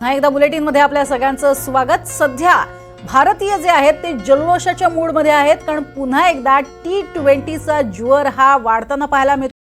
पुन्हा एकदा बुलेटिनमध्ये आपल्या सगळ्यांचं स्वागत. सध्या भारतीय जे आहेत ते जल्लोषाच्या मूडमध्ये आहेत कारण पुन्हा एकदा टी ट्वेंटीचा ज्वर हा वाढताना पाहायला मिळतो.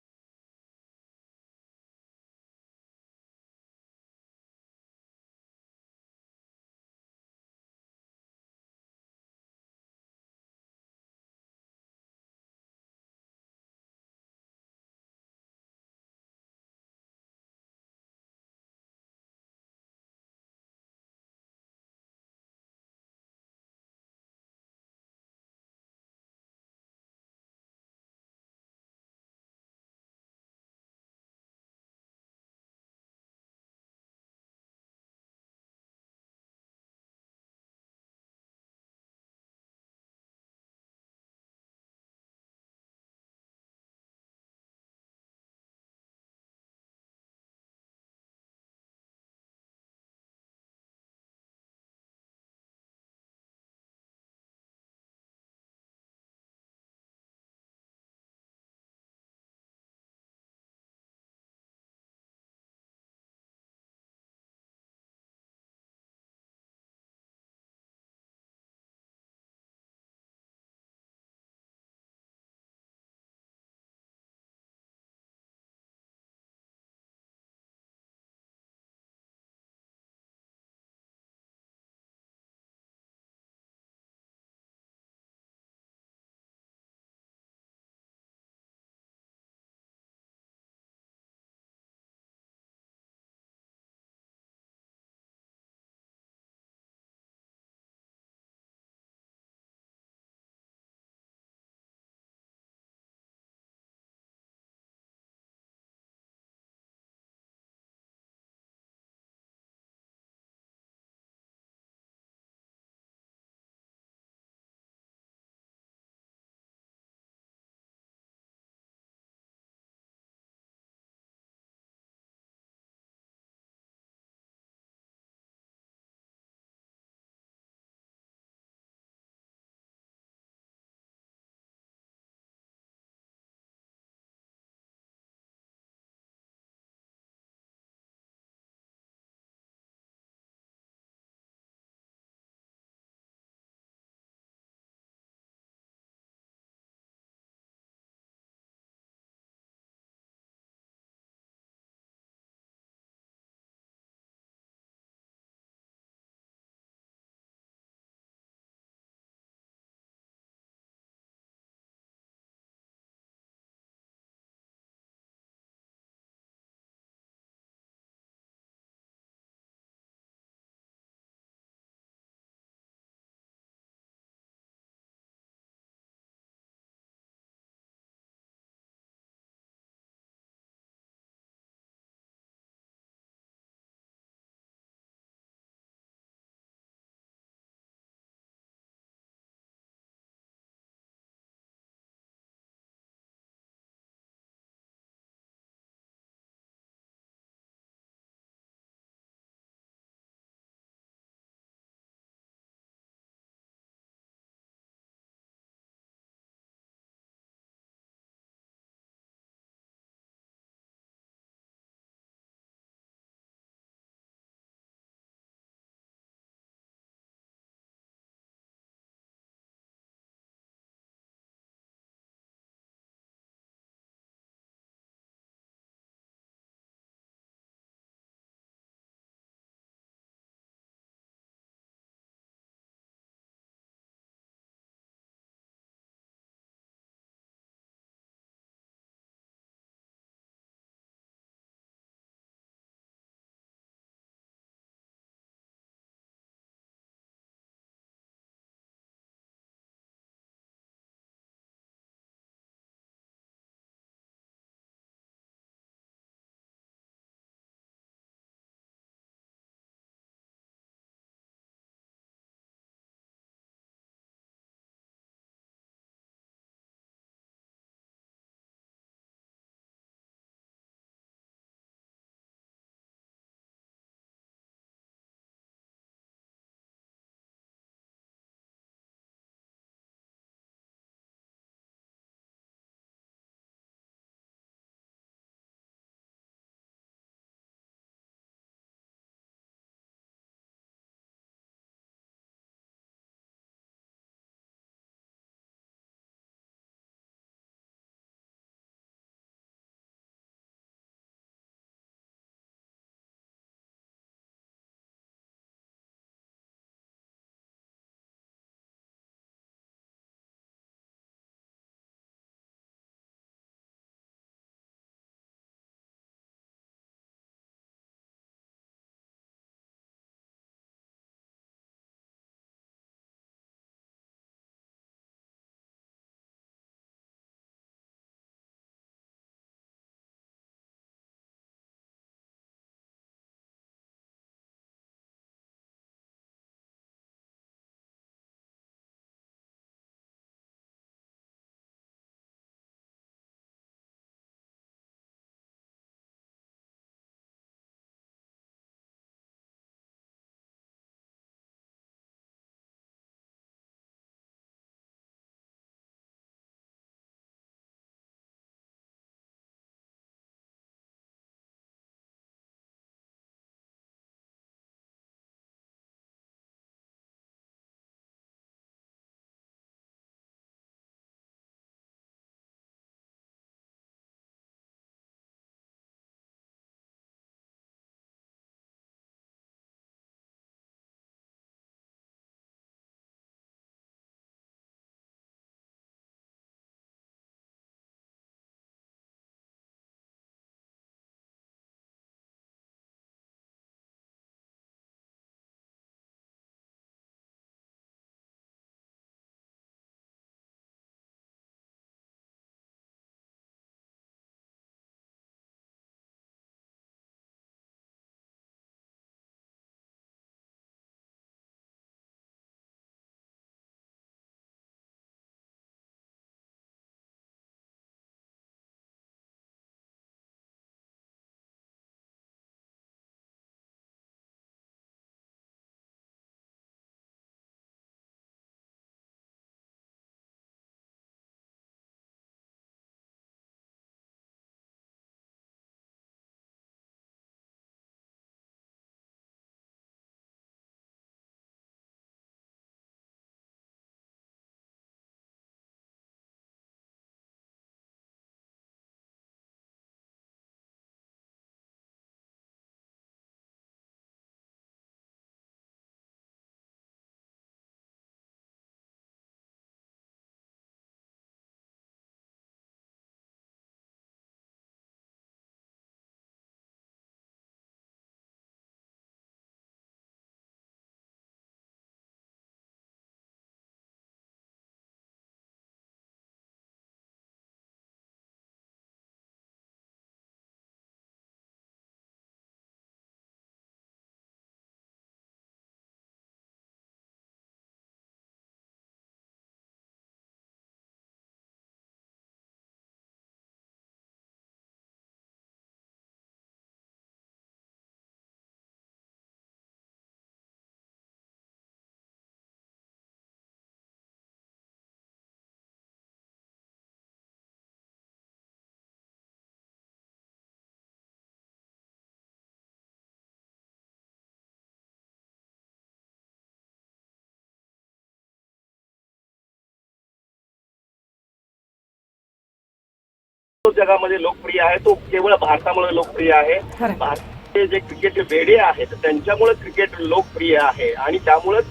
जो जगामध्ये लोकप्रिय आहे. तो केवळ भारतामुळे लोकप्रिय आहे. भारताचे जे क्रिकेट वेडे आहेत त्यांच्यामुळे क्रिकेट लोकप्रिय आहे. आणि त्यामुळेच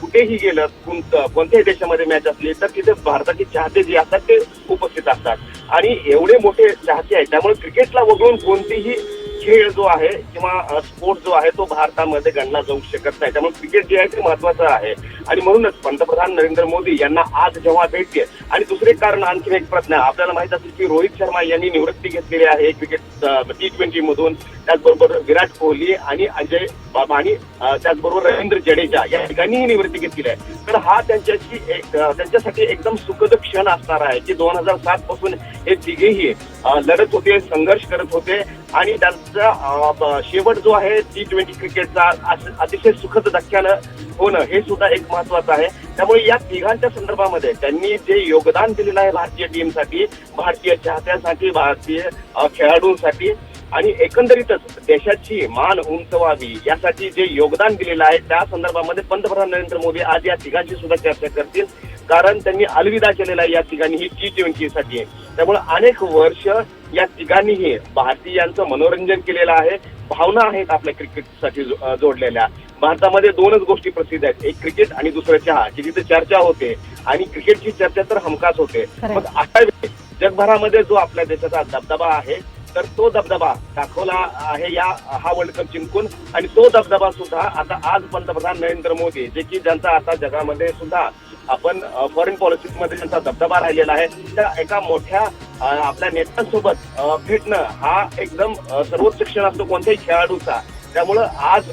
कुठेही गेलं कोणतं- कोणत्याही देशामध्ये मॅच असली तर तिथे भारताचे चाहते जे असतात ते उपस्थित असतात. आणि एवढे मोठे चाहते आहेत. त्यामुळे क्रिकेटला वगळून कोणतीही खेळ जो आहे किंवा स्पोर्ट जो आहे तो भारतामध्ये गणला जाऊ शकत नाही. त्यामुळे क्रिकेट जे आहे ते महत्वाचं आहे. आणि म्हणूनच पंतप्रधान नरेंद्र मोदी यांना आज जेव्हा भेटते आणि दुसरे कारण आणखी एक प्रश्न आपल्याला माहीत असेल की रोहित शर्मा यांनी निवृत्ती घेतलेली आहे क्रिकेट टी ट्वेंटी मधून. त्याचबरोबर विराट कोहली आणि अजय बाबा आणि त्याचबरोबर रवींद्र जडेजा या ठिकाणीही निवृत्ती घेतलेली आहे. तर हा त्यांच्याशी एक त्यांच्यासाठी एकदम सुखद क्षण असणार आहे की दोन हजार सात पासून हे तिघेही लढत होते संघर्ष करत होते आणि त्यांचा शेवट जो आहे टी ट्वेंटी क्रिकेटचा अतिशय सुखद धक्क्यानं होणं हे सुद्धा एक महत्वाचं आहे. त्यामुळे या तिघांच्या संदर्भामध्ये त्यांनी जे योगदान दिलेलं आहे भारतीय टीमसाठी भारतीय चाहत्यांसाठी भारतीय खेळाडूंसाठी आणि एकंदरीतच देशाची मान उंचवावी यासाठी जे योगदान दिलेलं आहे त्या संदर्भामध्ये पंतप्रधान नरेंद्र मोदी आज या तिघांची सुद्धा चर्चा करतील. कारण त्यांनी अलविदा केलेला आहे या तिघांनीही टी ट्वेंटी साठी. त्यामुळे अनेक वर्ष या तिघांनीही भारतीयांचं मनोरंजन केलेलं आहे. भावना आहेत आपल्या क्रिकेटसाठी जो- जोडलेल्या. भारतामध्ये दोनच गोष्टी प्रसिद्ध आहेत. एक क्रिकेट आणि दुसरं चहा की तिथे चर्चा होते आणि क्रिकेटची चर्चा तर हमखास होते. मग अशा वेळी जगभरामध्ये जो आपल्या देशाचा दबदबा आहे तर तो दबदबा दाखवला आहे या हा वर्ल्ड कप जिंकून. आणि तो दबदबा सुद्धा आता आज पंतप्रधान नरेंद्र मोदी जे की ज्यांचा आता जगामध्ये सुद्धा आपण फॉरेन पॉलिसीमध्ये त्यांचा दबदबा राहिलेला आहे त्या एका मोठ्या आपल्या नेत्यांसोबत भेटणं हा एकदम सर्वोच्च क्षण असतो कोणत्याही खेळाडूचा. त्यामुळं आज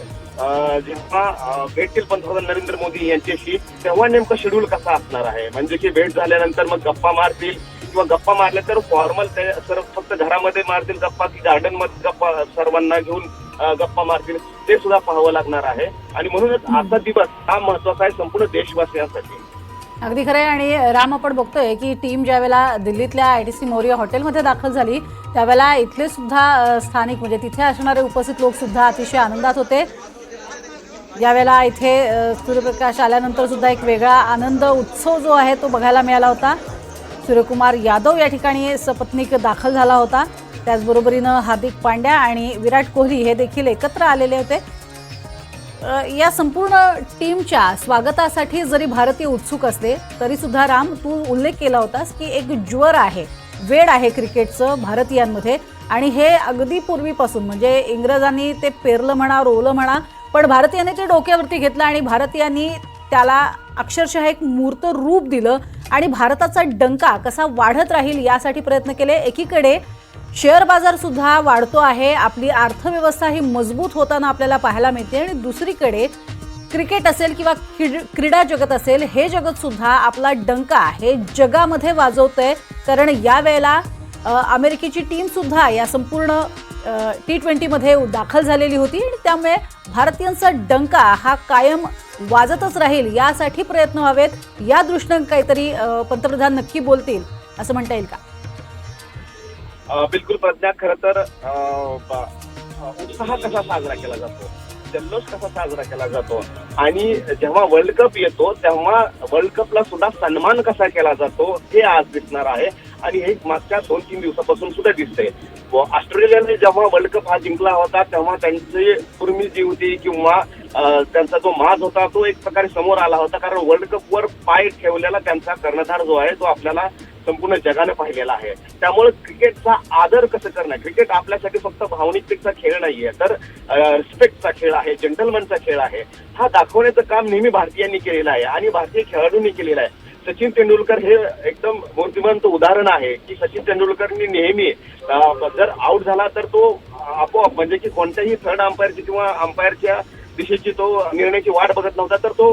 जेव्हा भेटतील पंतप्रधान नरेंद्र मोदी यांच्याशी तेव्हा नेमकं शेड्यूल कसा असणार आहे? म्हणजे की भेट झाल्यानंतर मग गप्पा मारतील किंवा गप्पा मारल्या तर फॉर्मल ते सर फक्त घरामध्ये मारतील गप्पा की गार्डनमध्ये गप्पा सर्वांना घेऊन गप्पा मारतील? ते सुद्धा पाहावं लागणार आहे. आणि म्हणूनच आजचा दिवस हा महत्त्वाचा आहे संपूर्ण देशवासियांसाठी. अगदी खरं आहे. आणि राम आपण बघतोय की टीम ज्यावेळेला दिल्लीतल्या आय टी सी मौर्य हॉटेलमध्ये दाखल झाली त्यावेळेला इथले सुद्धा स्थानिक म्हणजे तिथे असणारे उपस्थित लोक सुद्धा अतिशय आनंदात होते. यावेळेला इथे सूर्यप्रकाश आल्यानंतर सुद्धा एक वेगळा आनंद उत्सव जो आहे तो बघायला मिळाला होता. सूर्यकुमार यादव या ठिकाणी सपत्नीक दाखल झाला होता. त्याचबरोबरीनं हार्दिक पांड्या आणि विराट कोहली हे देखील एकत्र आलेले होते. या संपूर्ण टीमच्या स्वागतासाठी जरी भारतीय उत्सुक असले तरी सुद्धा राम तू उल्लेख केला होतास की एक ज्वर आहे वेड आहे क्रिकेटचं भारतीयांमध्ये. आणि हे अगदी पूर्वीपासून म्हणजे इंग्रजांनी ते पेरलं म्हणा रोवलं म्हणा पण भारतीयांनी ते डोक्यावरती घेतलं आणि भारतीयांनी त्याला अक्षरशः एक मूर्त रूप दिलं आणि भारताचा डंका कसा वाढत राहील यासाठी प्रयत्न केले. एकीकडे शेअर बाजार सुद्धा वाढतो आहे आपली अर्थव्यवस्था ही मजबूत होताना आपल्याला पाहायला मिळते आणि दुसरीकडे क्रिकेट असेल किंवा क्रीडा जगत असेल हे जगत सुद्धा आपला डंका हे जगामध्ये वाजवतंय. कारण यावेळेला अमेरिकेची टीम सुद्धा या संपूर्ण टी ट्वेंटीमध्ये दाखल झालेली होती आणि त्यामुळे भारतीयांचा डंका हा कायम वाजतच राहील यासाठी प्रयत्न व्हावेत. या दृष्टीनं काहीतरी पंतप्रधान नक्की बोलतील असं म्हणता येईल का? बिलकुल प्रज्ञा खर तर उत्साह कसा साजरा केला जातो जल्लोष कसा साजरा केला जातो आणि जेव्हा वर्ल्ड कप येतो तेव्हा वर्ल्ड कपला सुद्धा सन्मान कसा केला जातो हे आज दिसणार आहे. आणि हे मागच्या दोन तीन दिवसापासून सुद्धा दिसतंय. व ऑस्ट्रेलियाने जेव्हा वर्ल्ड कप हा जिंकला होता तेव्हा त्यांची पूर्वी जी होती किंवा त्यांचा जो माज होता तो एक प्रकारे समोर आला होता. कारण वर्ल्ड कप वर पाय ठेवलेला त्यांचा कर्णधार जो आहे तो आपल्याला संपूर्ण जगानं पाहिलेला आहे. त्यामुळे क्रिकेटचा आदर कसं करणं? क्रिकेट आपल्यासाठी फक्त भावनिकतेचा खेळ नाहीये तर रिस्पेक्टचा खेळ आहे जेंटलमनचा खेळ आहे. हा दाखवण्याचं काम नेहमी भारतीयांनी केलेलं आहे आणि भारतीय खेळाडूंनी केलेलं आहे. सचिन तेंडुलकर हे एकदम मूर्तिमंत उदाहरण आहे की सचिन तेंडुलकरनी नेहमी जर आउट झाला तर तो आपोआप म्हणजे की कोणत्याही थर्ड अंपायरची किंवा अंपायरच्या दिशेची तो निर्णयाची वाट बघत नव्हता तर तो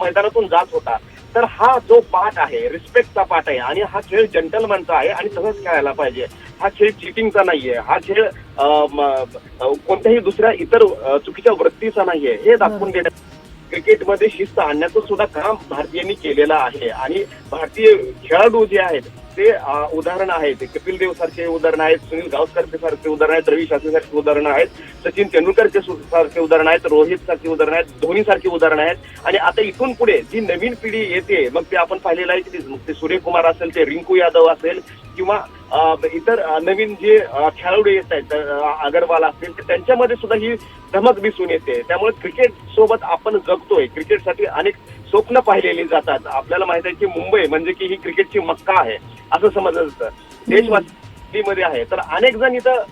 मैदानातून जात होता. तर हा जो पाठ आहे रिस्पेक्टचा पाठ आहे आणि हा खेळ जंटलमॅनचा आहे आणि तसंच खेळायला पाहिजे. हा खेळ चिटिंगचा नाहीये. हा खेळ कोणत्याही दुसऱ्या इतर चुकीच्या वृत्तीचा नाहीये. हे दाखवून देण्यात क्रिकेटमध्ये शिस्त आणण्याचं सुद्धा काम भारतीयांनी केलेलं आहे. आणि भारतीय खेळाडू जे आहेत ते उदाहरणं उदाहरण आहेत. कपिल देव सारखे उदाहरण आहेत सुनील गावस्कर सारखे उदाहरण आहेत रवी शास्त्री सारखे उदाहरण आहेत सचिन तेंडुलकरचे सारखे उदाहरण आहेत रोहित सारखे उदाहरण आहेत धोनी सारखे उदाहरण आहेत. आणि आता इथून पुढे जी नवीन पिढी येते मग ते आपण पाहिलेलं आहे की ते- मग ते सूर्यकुमार असेल ते रिंकू यादव असेल किंवा इतर नवीन जे खेळाडू येत आहेत अगरवाल असतील तर त्यांच्यामध्ये सुद्धा ही धमक दिसून येते. त्यामुळे क्रिकेट सोबत आपण जगतोय. क्रिकेटसाठी अनेक स्वप्न पाहिलेली जातात. आपल्याला माहीत आहे की मुंबई म्हणजे की ही क्रिकेटची मक्का आहे असं समजलं जातं. देशवासीमध्ये आहे. तर अनेक जण इथं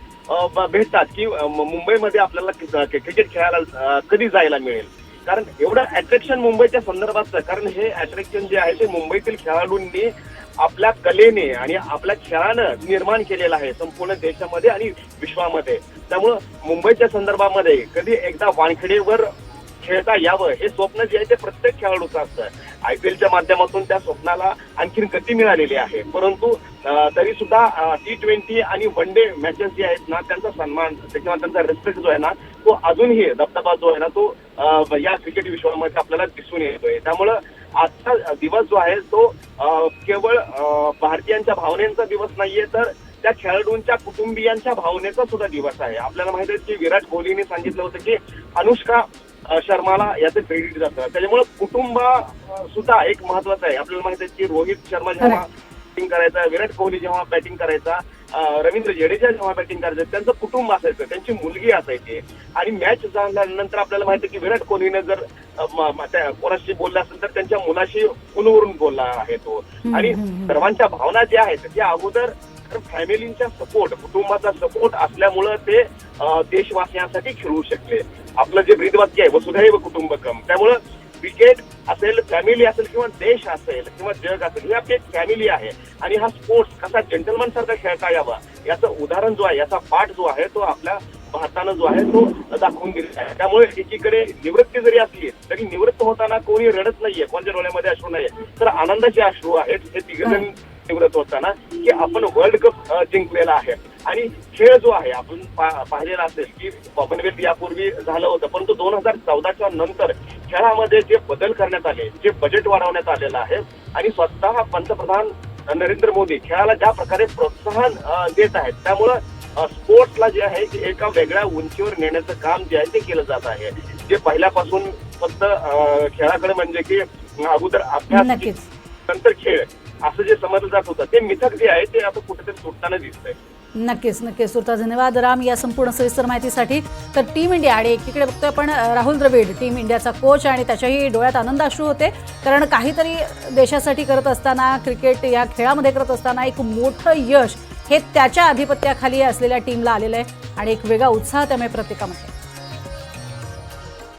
भेटतात की मुंबईमध्ये आपल्याला क्रिकेट खेळायला कधी जायला मिळेल? कारण एवढं अट्रॅक्शन मुंबईच्या संदर्भात कारण हे अट्रॅक्शन जे आहे ते मुंबईतील खेळाडूंनी आपल्या कलेने आणि आपल्या खेळानं निर्माण केलेलं आहे संपूर्ण देशामध्ये आणि विश्वामध्ये. त्यामुळं मुंबईच्या संदर्भामध्ये कधी एकदा वानखेडेवर खेळता यावं हे स्वप्न जे आहे ते प्रत्येक खेळाडूचं असतं. आय पी एलच्या माध्यमातून त्या स्वप्नाला आणखीन गती मिळालेली आहे. परंतु तरी सुद्धा टी ट्वेंटी आणि वन डे मॅचेस जे आहेत ना त्यांचा सन्मान किंवा त्यांचा रिस्पेक्ट जो आहे ना तो अजूनही दबदबा जो आहे ना तो या क्रिकेट विश्वामध्ये आपल्याला दिसून येतोय. त्यामुळं आजचा दिवस जो आहे तो केवळ भारतीयांच्या भावनेचा दिवस नाहीये तर त्या खेळाडूंच्या कुटुंबियांच्या भावनेचा सुद्धा दिवस आहे. आपल्याला माहिती आहे की विराट कोहलीने सांगितलं होतं की अनुष्का शर्माला याचं क्रेडिट जातं. त्याच्यामुळे कुटुंब सुद्धा एक महत्वाचं आहे. आपल्याला माहिती आहे की रोहित शर्मा जेव्हा बॅटिंग करायचा विराट कोहली जेव्हा बॅटिंग करायचा रवींद्र जडेजा जेव्हा बॅटिंग करायचं त्यांचं कुटुंब असायचं त्यांची मुलगी असायची. आणि मॅच झाल्यानंतर आपल्याला माहिती की विराट कोहलीने जर कोणाशी बोलला असेल तर त्यांच्या मुलाशी फोनवरून बोलला आहे तो. आणि सर्वांच्या भावना ज्या आहेत त्या अगोदर फॅमिलींचा सपोर्ट कुटुंबाचा सपोर्ट असल्यामुळं ते देशवासियांसाठी खेळू शकले. आपलं जे ब्रीदवाक्य आहे वसुधैव कुटुंबकम. त्यामुळं क्रिकेट असेल फॅमिली असेल किंवा देश असेल किंवा जग असेल ही आपली एक फॅमिली आहे. आणि हा स्पोर्ट्स कसा जेंटलमन सारखा खेळता यावा याचं उदाहरण जो आहे याचा पाठ जो आहे तो आपल्या भारतानं जो आहे तो दाखवून दिलेला आहे. त्यामुळे एकीकडे निवृत्ती जरी असली तरी निवृत्त होताना कोणी रडत नाहीये कोणत्या डोळ्यामध्ये अश्रू नाहीये. तर आनंदाचे अश्रू आहेत हे तिघजण निवृत्त होताना की आपण वर्ल्ड कप जिंकलेला आहे. आणि खेळ जो आहे आपण पाहिलेला असेल की कॉमनवेल्थ यापूर्वी झालं होतं परंतु दोन हजार चौदाच्या नंतर खेळामध्ये जे बदल करण्यात आले जे बजेट वाढवण्यात आलेलं आहे आणि स्वतः पंतप्रधान नरेंद्र मोदी खेळाला ज्या प्रकारे प्रोत्साहन देत आहेत त्यामुळं स्पोर्ट्सला जे आहे ते एका वेगळ्या उंचीवर नेण्याचं काम जे आहे ते केलं जात आहे. जे पहिल्यापासून फक्त खेळाकडे म्हणजे की अगोदर अभ्यास नंतर खेळ. असं जे समजलं जात होतं ते मिथक जे आहे ते आता कुठेतरी सुटताना दिसतंय. नक्कीच नक्कीच. सुरता धन्यवाद. राम या संपूर्ण सविस्तर माहितीसाठी तर टीम इंडिया आणि एकीकडे बघतोय आपण राहुल द्रविड टीम इंडियाचा कोच आणि त्याच्याही डोळ्यात आनंद अश्रू होते. कारण काहीतरी देशासाठी करत असताना क्रिकेट या खेळामध्ये करत असताना एक मोठं यश हे त्याच्या आधिपत्याखाली असलेल्या टीमला आलेलं आहे आणि एक वेगळा उत्साह त्यामुळे प्रत्येकामध्ये.